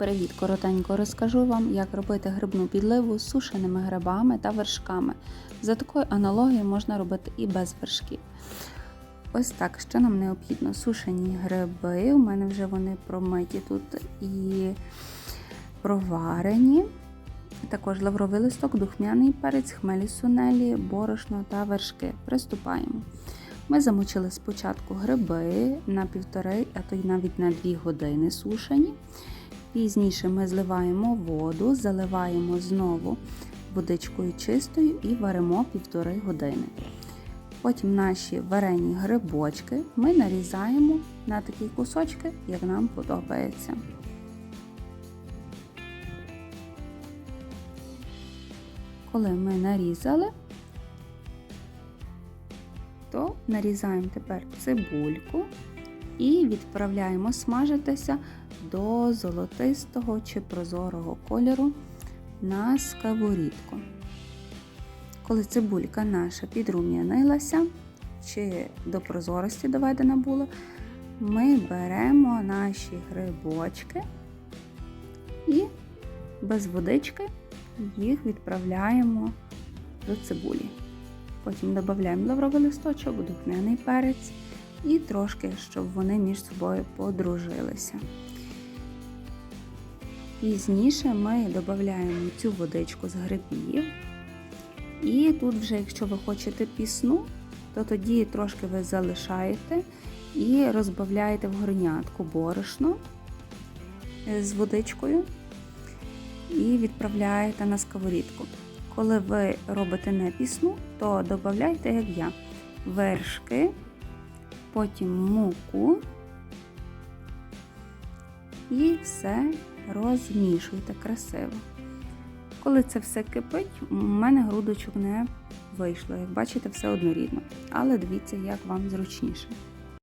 Привіт! Коротенько розкажу вам, як робити грибну підливу з сушеними грибами та вершками. За такою аналогією можна робити і без вершків. Ось так, що нам необхідно сушені гриби. У мене вже вони промиті тут і проварені. Також лавровий листок, духмяний перець, хмелі сунелі, борошно та вершки. Приступаємо. Ми замочили спочатку гриби на півтори, а то й навіть на 2 години сушені. Пізніше ми зливаємо воду, заливаємо знову водичкою чистою і варимо півтори години. Потім наші варені грибочки ми нарізаємо на такі кусочки, як нам подобається. Коли ми нарізали, то нарізаємо тепер цибульку і відправляємо смажитися до золотистого чи прозорого кольору на сковорідку. Коли цибулька наша підрум'янилася, чи до прозорості доведена була, ми беремо наші грибочки і без водички їх відправляємо до цибулі. Потім додаємо лавровий листочок, духмяний перець і трошки, щоб вони між собою подружилися. Пізніше ми додаємо цю водичку з грибів. І тут вже, якщо ви хочете пісну, то тоді трошки ви залишаєте і розбавляєте в горнятку борошно з водичкою і відправляєте на сковорідку. Коли ви робите не пісну, то додайте, як я, вершки, потім муку і все розмішуйте красиво. Коли це все кипить, у мене грудочок не вийшло. Як бачите, все однорідно. Але дивіться, як вам зручніше.